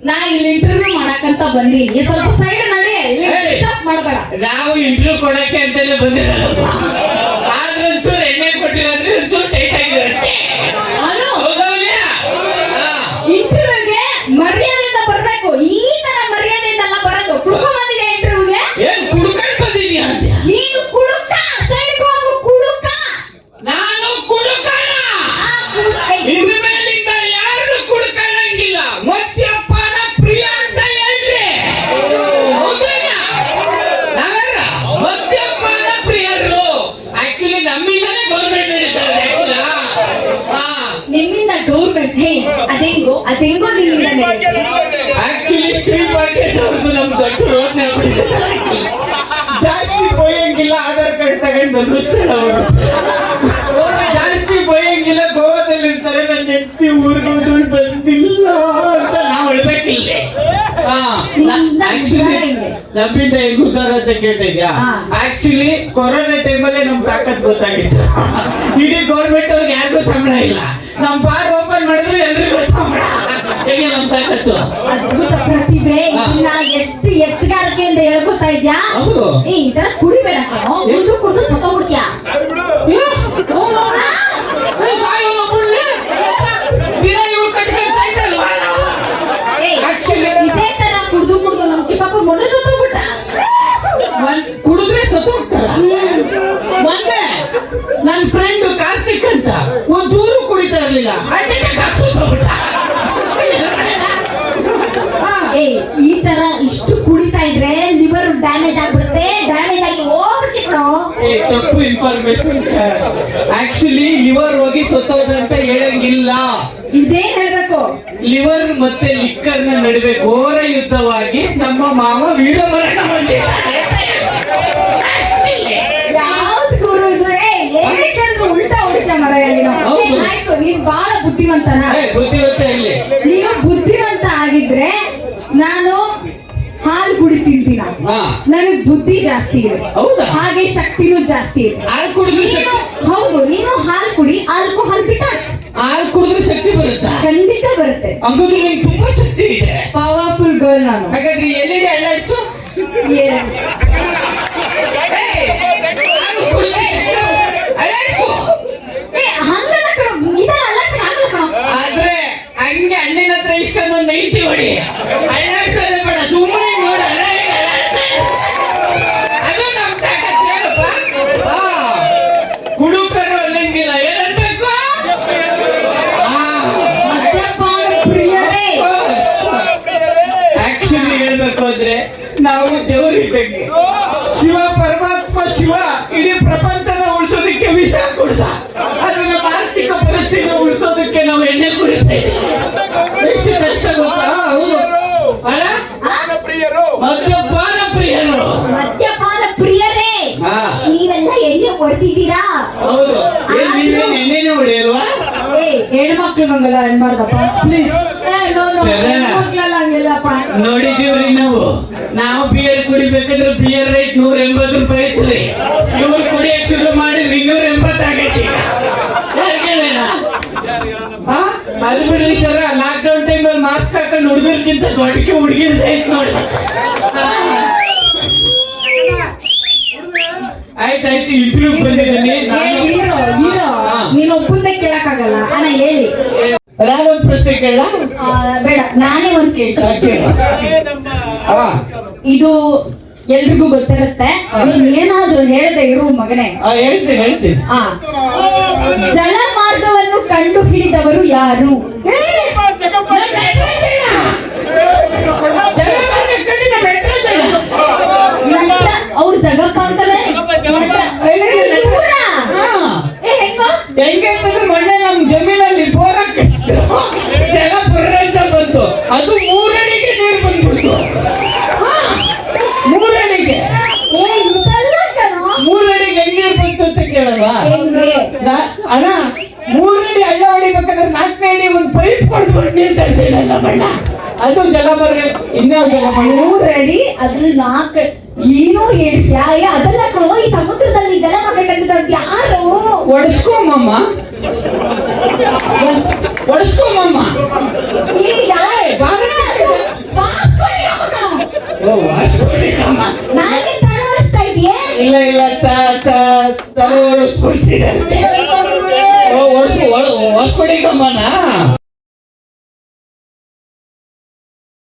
ನಾ ಇಲ್ಲಿ ಇಂಟರ್ವ್ಯೂ ಮಾಡಕಂತ ಬಂದಿನಿ. ಸ್ವಲ್ಪ ಸೈಡ್ ನಡಿ! ಡಿಸ್ಟರ್ಬ್ ಮಾಡಬೇಡ. ನಾವು ಇಂಟರ್ವ್ಯೂ ಕೊಡಕ್ಕೆ ಅಂತಾನೆ ಬಂದಿರಲ್ಲ ಆದ್ರೆ ಒಂಚೂರು ಎಣ್ಣೆ ಕೊಟ್ಟಿರೋದ್ರೆ ಒಂಚೂರು ನಿಮ್ಮಿಂದ ನಡೆಯುತ್ತೆ ಆಕ್ಚುಲಿ ಶ್ರೀ ಪಾಕೆಟ್ ಅವ್ರದ್ದು ನಮ್ ದೊಡ್ಡ ಜಾಸ್ತಿ ಬೊಯ್ಯಂಗಿಲ್ಲ ಆಧಾರ್ ಕಾರ್ಡ್ ತಗೊಂಡು. ಜಾಸ್ತಿ ಬೊಯ್ಯಂಗಿಲ್ಲ ಗೋವಾದಲ್ಲಿ ಇರ್ತಾರೆ ನನ್ನ ಹೆಂಡತಿ ಊರಿಗೋದು ಬಂದಿಲ್ಲ ಅಂತ ನಾವು ಹೇಳ್ಬೇಕಿಲ್ಲ. ನಂಬಿದ್ದ ಹೆಂಗು. ಸರ್ ಉದ್ದಾರ ಅಂತ ಕೇಳ್ತಿದ್ಯಾ ಇದ್ಯಾ? ಆಕ್ಚುಲಿ ಕೊರೋನಾ ಟೈಮಲ್ಲೇ ನಮ್ ತಾಕತ್ ಗೊತ್ತಾಗಿತ್ತು. ಯಾರಿಗೂ ಸಂಬಳ ಇಲ್ಲ. ನಮ್ಮ ಬಾರ್ ಓಪನ್ ಮಾಡಿದ್ರು ಎಲ್ರಿಗೂ ಸಂಬಳ. ಹೇಗೆ ನಮ್ ತಾಕತ್ತು ಅದ್ಭುತ ಪ್ರತಿಭೆ. ಎಷ್ಟು ಎಚ್ಚಗಾರಿಕೆಯಿಂದ ಹೇಳ್ಕೊತಾ ಇದ್ಯಾ? ಹೌದು. ಏ ಈ ತರ ಕುಡಿಬೇಡ ಕಣೋ. ಕುಡಿದು ಕುಡಿದು ಸತ್ತೋಗ್ಬಿಡ್ತೀಯಾ ಏ Actually- ಇದೇ ತರ ಕುಡಿದು ಕುಡಿದು ನಮ್ ಚಿಕ್ಕಪ್ಪ ಮೊನ್ನೆ ಸತ್ತೋಗ್ಬಿಟ್ಟ ಕುಡಿದ್ರೆ ಸತ್ತೋಗ್ತಾರ ಮೊನ್ನೆ ನನ್ನ ಫ್ರೆಂಡ್ ಏ ಈ ತರ ಇಷ್ಟು ಕುಡಿತಾ ಇದ್ರೆ ಲಿವರ್ ಡ್ಯಾಮೇಜ್ ಆಗ್ಬಿಡುತ್ತೆ ಡ್ಯಾಮೇಜ್ ಆಗಿ ಹೋಗ್ಬಿಡ್ತಿ ಕಣೋ. ಏ, ತಪ್ಪು ಇನ್ಫಾರ್ಮೇಶನ್ ಸರ್ ಆಕ್ಚುಲಿ ಲಿವರ್ ಹೋಗಿ ಅಂತ ಹೇಳಂಗಿಲ್ಲ. ಇದೇನ್ ಹೇಳ್ಬೇಕು. ಲಿವರ್ ಮತ್ತೆ ಲಿಕ್ಕರ್ನ ನಡುವೆ ಘೋರ ಯುದ್ಧವಾಗಿ ನಮ್ಮ ಮಾವ ವೀರಮರಣ ಹೊಂದಿದ್ದಾರೆ. ಯಾವ್ದು ಗುರು ಇದು ಏ ಏನಕ್ಕಂದ್ರೆ ಉಲ್ಟಾ ಹೊಡಿತ ಮರ ನೀನು ಏ, ಹೌದು. ಆಯ್ತು ನೀನ್ ಬಹಳ ಬುದ್ಧಿವಂತನ. ಬುದ್ಧಿ ಬುದ್ಧಿವಂತ ಆಗಿದ್ರೆ ನಾನು ಹಾಲು ಕುಡಿ ಹಾ. ನನಗ್ ಬುದ್ಧಿ ಜಾಸ್ತಿ ಇದೆ. ಹೌದಾ? ಹಾಗೆ ಶಕ್ತಿನೂ ಜಾಸ್ತಿ ಇದೆ. ಹೌದು ನೀನು ಹಾಲು ಕುಡಿ ಆಲ್ಕೋಹಾಲ್ ಬಿಟ್ಟ. ಹಾಲು ಕುಡಿದ್ರೆ ಶಕ್ತಿ ಬರುತ್ತೆ? ಖಂಡಿತ ಬರುತ್ತೆ. ಹಂಗಂದ್ರೆ ನಂಗೆ ತುಂಬಾ ಶಕ್ತಿ ಇದೆ. ಪವರ್ಫುಲ್ ಗರ್ಲ್ ನಾನು. ಹಾಗಾದ್ರೆ ಎಲ್ಲಿದೆ ಅಲ್ಲಾಡ್ಸು ಅಂದ್ರೆ ನಾವು ದೇವ್ರ ಇದ್ದಂಗೆ ಶಿವ ಪರಮಾತ್ಮ ಶಿವ ಇಡೀ ಪ್ರಪಂಚನ ಉಳಿಸೋದಕ್ಕೆ ವಿಷ ಕೊಡ್ತ ಆದ್ರೆ ನಮ್ಮ ಆರ್ಥಿಕ ಪರಿಸ್ಥಿತಿ ಉಳಿಸೋದಕ್ಕೆ ನಾವು ಎಣ್ಣೆ ಕುಡಿತಾ ಎಷ್ಟು ಕಷ್ಟ ಗೊತ್ತಾ? ಹೌದು. ಅಣ್ಣ? ಪ್ರಿಯರು. ಮದ್ಯಪಾನ ಪ್ರಿಯರು. ಮದ್ಯಪಾನ ಪ್ರಿಯರೇ ಹಾ. ನೀವೆಲ್ಲ ಎಣ್ಣೆ ಹೊಡ್ತಿದ್ದೀರಾ ಹೌದು. ನೀವೇನ್ ಎಣ್ಣೆನೇ ಹೊಡೆಯಲ್ವಾ ಹೆಣ್ಮಕ್ಳು ಹಂಗಲ್ಲ ಅನ್ಬಾರ್ದಪ್ಪ ಪ್ಲೀಸ್. ಹೆಣ್ಮಕ್ಳೆಲ್ಲ ಹಂಗಿಲ್ಲಪ್ಪ ನೋಡಿದೀವ್ರಿ ನಾವು. ನಾವು ಬಿಯರ್ ಕುಡಿಬೇಕಂದ್ರೆ ಬಿಯರ್ ರೇಟ್ ನೂರ ಎಂಬತ್ತು ರೂಪಾಯಿ ಐತ್ರಿ. ಇವ್ರು ಕುಡಿಯಕ್ ಶುರು ಮಾಡಿದ್ರಿ ಇನ್ನೂರ ಎಂಬತ್ತು ಆಗೈತಿ ಅದು ಬಿಡ್ರಿ ಸರ್ ಲಾಕ್ ಡೌನ್ ಟೈಮ್ ಅಲ್ಲಿ ಮಾಸ್ಕ್ ಹಾಕೊಂಡು ಹುಡುಗರ್ಗಿಂತ ದೊಡ್ಡಕ್ಕೆ ಹುಡುಗಿರ್ದ ಐತ್ ನೋಡಿ. ಆಯ್ತಾಯ್ತು ಇಬ್ರು ಬಂದಿದ್ದೀನಿ. ನಾನೊಂದು ಪ್ರಶ್ನೆ ಕೇಳ ಆ, ಬೇಡ ನಾನೇ ಒಂದ್ ಕೇಳ್ತೀನಿ. ಇದು ಎಲ್ರಿಗೂ ಗೊತ್ತಿರುತ್ತೆ. ನೀನ್ ಏನಾದ್ರೂ ಹೇಳದೆ ಇರು ಮಗನೇ. ಆ, ಹೇಳ್ತೀನಿ ಹೇಳ್ತೀನಿ. ಆ. ಜಲ ಮಾರ್ಗವನ್ನು ಕಂಡು ಹಿಡಿದವರು ಯಾರು ಅಣ್ಣ ಮೂರಡಿ ಹಳ್ಳ ಹೊಡಿಬೇಕಾದ್ರೆ ನಾಲ್ಕನೇ ಅಡಿ ಒಂದು ಪೈಪ್ ಕೊಡ್ಬಿಟ್ಟು ನೀರು ತರಿಸಿಲ್ಲ ನಮ್ಮಣ್ಣ ಅದು ಜಲ ಬರ್ರ. ಇನ್ಯಾವ ಜಲ ಮಣ್ಣು ಮೂರಡಿ ಅದ್ರ ನಾಲ್ಕ ಏನೋ ಹೇಳ್ತೀಯಾ ಅದಲ್ಲ ಕಣೋ ಈ ಸಮುದ್ರದಲ್ಲಿ ಜಲ ಮಾಡ್ಬೇಕಂತ ಯಾರು? ಒಡಿಸ್ಕೊಮಮ್ಮ ಇಲ್ಲ ಓಡಿಸ್ಕೊಡಿ ತಲೆ ಓಡಿಸ್ಬಿಡ್ತೀನಿ ವಾಸ್ಕೋಡಿಗಮ್ಮನ